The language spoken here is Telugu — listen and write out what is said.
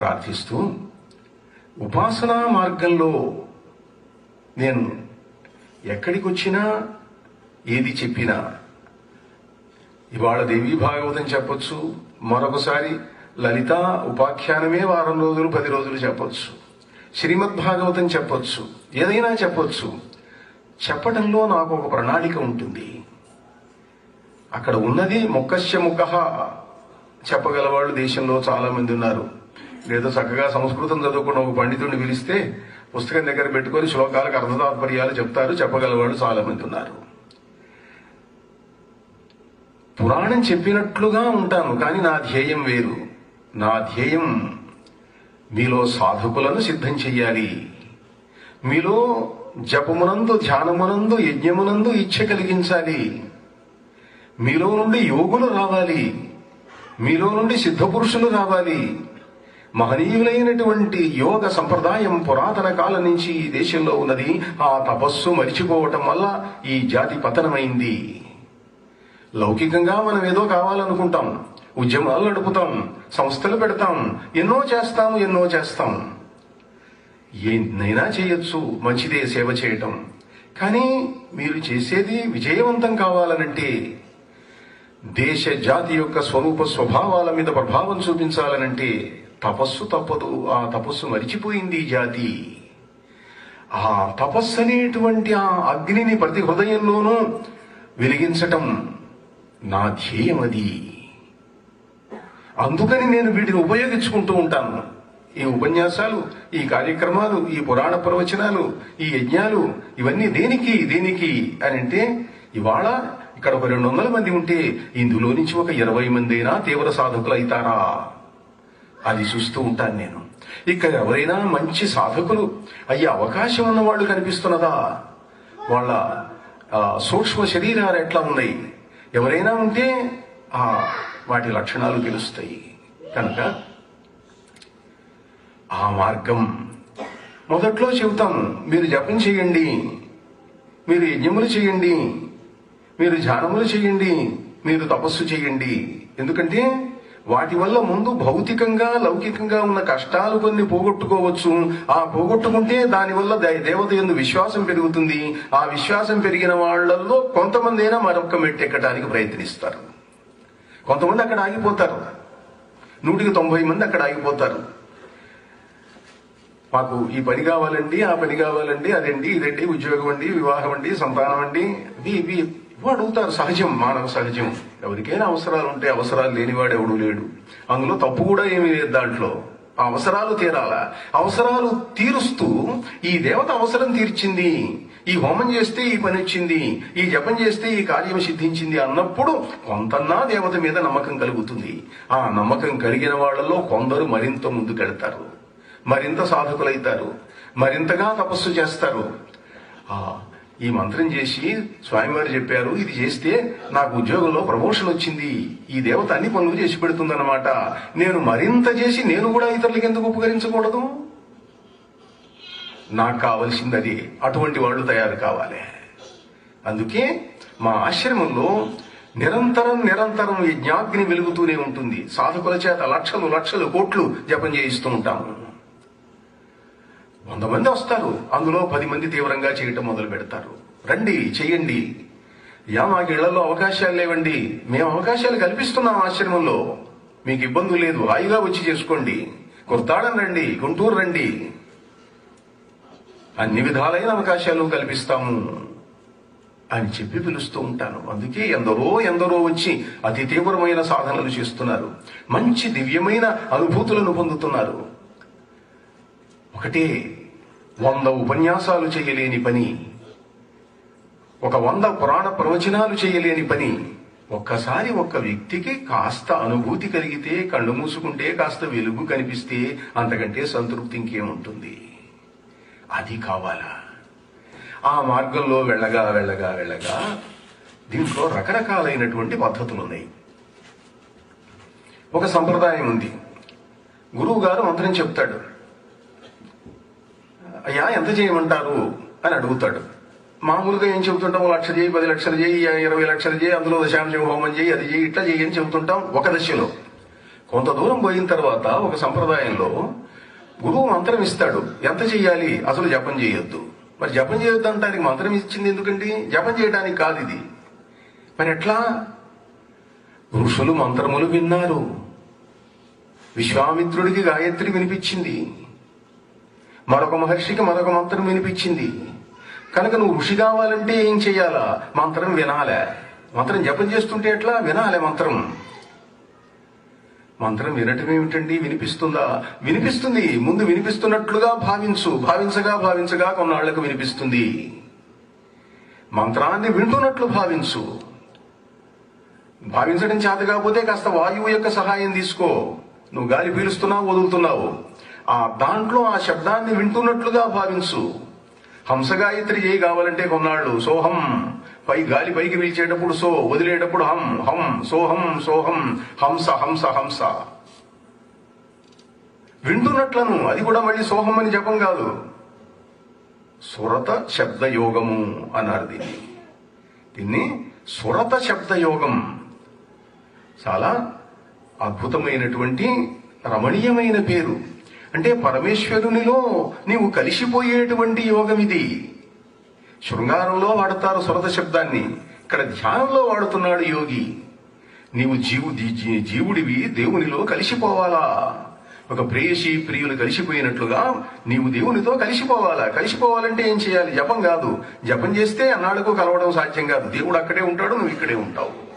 ప్రార్థిస్తూ ఉపాసనా మార్గంలో నేను ఎక్కడికి వచ్చినా ఏది చెప్పినా. ఇవాళ దేవీ భాగవతం చెప్పొచ్చు. మరొకసారి లలిత ఉపాఖ్యానమే వారం రోజులు పది రోజులు చెప్పొచ్చు. శ్రీమద్ భాగవతం చెప్పొచ్చు. ఏదైనా చెప్పొచ్చు. చెప్పడంలో నాకు ఒక ప్రణాళిక ఉంటుంది. అక్కడ ఉన్నది ముక్కశ్య ముఖ చెప్పగలవాళ్ళు దేశంలో చాలా మంది ఉన్నారు. లేదా చక్కగా సంస్కృతం చదువుకున్న ఒక పండితుడిని పిలిస్తే పుస్తకం దగ్గర పెట్టుకొని శ్లోకాలకు అర్థతాత్పర్యాలు చెప్తారు చెప్పగలవాళ్ళు చాలా మంది ఉన్నారు. పురాణం చెప్పినట్లుగా ఉంటాను కానీ నా ధ్యేయం వేరు. నా ధ్యేయం మీలో సాధకులను సిద్ధం చెయ్యాలి. మీలో జపమునందు ధ్యానమునందు యజ్ఞమునందు ఇచ్ఛ కలిగించాలి. మీలో నుండి యోగులు రావాలి. మీలో నుండి సిద్ధ పురుషులు రావాలి. మహనీయులైనటువంటి యోగ సంప్రదాయం పురాతన కాలం నుంచి ఈ దేశంలో ఉన్నది. ఆ తపస్సు మరిచిపోవటం వల్ల ఈ జాతి పతనమైంది. లౌకికంగా మనం ఏదో కావాలనుకుంటాం. ఉద్యమాలు నడుపుతాం. సంస్థలు పెడతాం. ఎన్నో చేస్తాం ఎన్నో చేస్తాం. ఏనైనా చేయొచ్చు. మంచిదే సేవ చేయటం. కానీ మీరు చేసేది విజయవంతం కావాలనంటే దేశ జాతి యొక్క స్వరూప స్వభావాల మీద ప్రభావం చూపించాలనంటే తపస్సు తప్పదు. ఆ తపస్సు మరిచిపోయింది ఈ జాతి. ఆ తపస్సు అనేటువంటి ఆ అగ్నిని ప్రతి హృదయంలోనూ వెలిగించటం నా ధ్యేయం అది అందుకని నేను వీటిని ఉపయోగించుకుంటూ ఉంటాను. ఈ ఉపన్యాసాలు ఈ కార్యక్రమాలు ఈ పురాణ ప్రవచనాలు ఈ యజ్ఞాలు ఇవన్నీ దేనికి దేనికి అని అంటే ఇవాళ ఇక్కడ ఒక రెండు వందల మంది ఉంటే ఇందులో నుంచి ఒక ఇరవై మంది అయినా తీవ్ర సాధకులు అవుతారా అది చూస్తూ ఉంటాను నేను. ఇక్కడ ఎవరైనా మంచి సాధకులు అయ్యే అవకాశం ఉన్న వాళ్ళు కనిపిస్తున్నదా? వాళ్ళ సూక్ష్మ శరీరాలు ఎట్లా ఉన్నాయి? ఎవరైనా ఉంటే ఆ వాటి లక్షణాలు తెలుస్తాయి. కనుక ఆ మార్గం మొదట్లో చెబుతాము మీరు జపం చేయండి మీరు యజ్ఞములు చేయండి మీరు ధ్యానములు చేయండి మీరు తపస్సు చేయండి. ఎందుకంటే వాటి వల్ల ముందు భౌతికంగా లౌకికంగా ఉన్న కష్టాలు కొన్ని పోగొట్టుకోవచ్చు. ఆ పోగొట్టుకుంటే దానివల్ల దేవత ఎందు విశ్వాసం పెరుగుతుంది. ఆ విశ్వాసం పెరిగిన వాళ్ళల్లో కొంతమంది అయినా మరొక మెట్టెక్కడానికి ప్రయత్నిస్తారు. కొంతమంది అక్కడ ఆగిపోతారు. నూటికి తొంభై మంది అక్కడ ఆగిపోతారు. మాకు ఈ పని కావాలండి ఆ పని కావాలండి అదండి ఇదండి ఉద్యోగం అండి వివాహం అండి సంతానం అండి. ఇవి ఇవి ఎక్కువ అడుగుతారు సహజం మానవ సహజం. ఎవరికైనా అవసరాలు ఉంటే అవసరాలు లేనివాడు ఎవడు లేడు. అందులో తప్పు కూడా ఏమీ లేదు దాంట్లో. ఆ అవసరాలు తీరాలా. అవసరాలు తీరుస్తూ ఈ దేవత అవసరం తీర్చింది. ఈ హోమం చేస్తే ఈ పని వచ్చింది. ఈ జపం చేస్తే ఈ కార్యం సిద్ధించింది అన్నప్పుడు కొంతన్నా దేవత మీద నమ్మకం కలుగుతుంది. ఆ నమ్మకం కలిగిన వాళ్ళలో కొందరు మరింత ముందుకెడతారు మరింత సాధకులైతారు. మరింతగా తపస్సు చేస్తారు. ఆ ఈ మంత్రం చేసి స్వామివారు చెప్పారు ఇది చేస్తే నాకు ఉద్యోగంలో ప్రమోషన్ వచ్చింది. ఈ దేవత అన్ని పనులు చేసి పెడుతుందన్నమాట. నేను మరింత చేసి నేను కూడా ఇతరులకు ఎందుకు ఉపకరించకూడదు? నాకు కావలసింది అది. అటువంటి వాళ్ళు తయారు కావాలి. అందుకే మా ఆశ్రమంలో నిరంతరం నిరంతరం యజ్ఞాగ్ని వెలుగుతూనే ఉంటుంది. సాధకుల చేత లక్షలు లక్షలు కోట్లు జపం చేయిస్తూ ఉంటాము. వంద మంది వస్తారు. అందులో పది మంది తీవ్రంగా చేయటం మొదలు పెడతారు. రండి చేయండి. యా మాకు ఇళ్ళలో అవకాశాలు లేవండి. మేము అవకాశాలు కల్పిస్తున్నాం ఆశ్రమంలో. మీకు ఇబ్బంది లేదు. హాయిగా వచ్చి చేసుకోండి. కుర్తాడం రండి గుంటూరు రండి. అన్ని విధాలైన అవకాశాలు కల్పిస్తాము అని చెప్పి పిలుస్తూ ఉంటాను. అందుకే ఎందరో ఎందరో వచ్చి అతి తీవ్రమైన సాధనలు చేస్తున్నారు. మంచి దివ్యమైన అనుభూతులను పొందుతున్నారు. ఒకటే వంద ఉపన్యాసాలు చేయలేని పని ఒక వంద పురాణ ప్రవచనాలు చేయలేని పని ఒక్కసారి ఒక్క వ్యక్తికి కాస్త అనుభూతి కలిగితే కళ్ళు మూసుకుంటే కాస్త వెలుగు కనిపిస్తే అంతకంటే సంతృప్తి ఇంకేముంటుంది? అది కావాలా? ఆ మార్గంలో వెళ్ళగా వెళ్ళగా వెళ్ళగా దీంట్లో రకరకాలైనటువంటి పద్ధతులు ఉన్నాయి ఒక సంప్రదాయం ఉంది. గురువు గారు మంత్రం చెప్తాడు. అయ్యా ఎంత చేయమంటారు? అని అడుగుతాడు. మామూలుగా ఏం చెబుతుంటాం? లక్ష చేయి పది లక్షలు చేయి ఇరవై లక్షలు చేయి అందులో దశాంశం హోమం చేయి అది చేయి ఇట్లా చేయి అని చెబుతుంటాం ఒక దశలో. కొంత దూరం పోయిన తర్వాత ఒక సంప్రదాయంలో గురువు మంత్రం ఇస్తాడు. ఎంత చెయ్యాలి? అసలు జపం చేయొద్దు. మరి జపం చేయొద్దు అంటానికి మంత్రం ఇచ్చింది ఎందుకండి? జపం చేయడానికి కాదు ఇది. మరి ఎట్లా? ఋషులు మంత్రములు విన్నారు. విశ్వామిత్రుడికి గాయత్రి వినిపించింది. మరొక మహర్షికి మరొక మంత్రం వినిపించింది. కనుక నువ్వు ఋషి కావాలంటే ఏం చేయాలా? మంత్రం వినాలే. మంత్రం జపం చేస్తుంటే ఎట్లా? వినాలే మంత్రం. మంత్రం వినటం ఏమిటండి? వినిపిస్తుందా? వినిపిస్తుంది. ముందు వినిపిస్తున్నట్లుగా భావించు. భావించగా భావించగా కొన్నాళ్ళకు వినిపిస్తుంది. మంత్రాన్ని వింటున్నట్లు భావించు. భావించడం చేత కాకపోతే కాస్త వాయువు యొక్క సహాయం తీసుకో. నువ్వు గాలి పీలుస్తున్నావు వదులుతున్నావు. ఆ దాంట్లో ఆ శబ్దాన్ని వింటున్నట్లుగా భావించు. హంసగాయత్రి చేయి కావాలంటే కొన్నాళ్ళు. సోహం పై గాలి పైకి పీల్చేటప్పుడు సో వదిలేటప్పుడు హం. హం. సోహం సోహం హంస హంస హంస. వింటున్నట్లను. అది కూడా మళ్ళీ సోహం అని జపం కాదు. సురత శబ్ద యోగము అన్నారు దీన్ని. దీన్ని సురత శబ్ద యోగం చాలా అద్భుతమైనటువంటి రమణీయమైన పేరు. అంటే పరమేశ్వరునిలో నీవు కలిసిపోయేటువంటి యోగం ఇది శృంగారంలో వాడతారు సురత శబ్దాన్ని ఇక్కడ ధ్యానంలో వాడుతున్నాడు యోగి. నీవు జీవు జీ- జీవుడివి దేవునిలో కలిసిపోవాలా? ఒక ప్రేయసి ప్రియులు కలిసిపోయినట్లుగా నీవు దేవునితో కలిసిపోవాలా? కలిసిపోవాలంటే ఏం చేయాలి? జపం కాదు. జపం చేస్తే అన్నాళ్ళకు కలవడం సాధ్యం కాదు. దేవుడు అక్కడే ఉంటాడు నువ్వు ఇక్కడే ఉంటావు.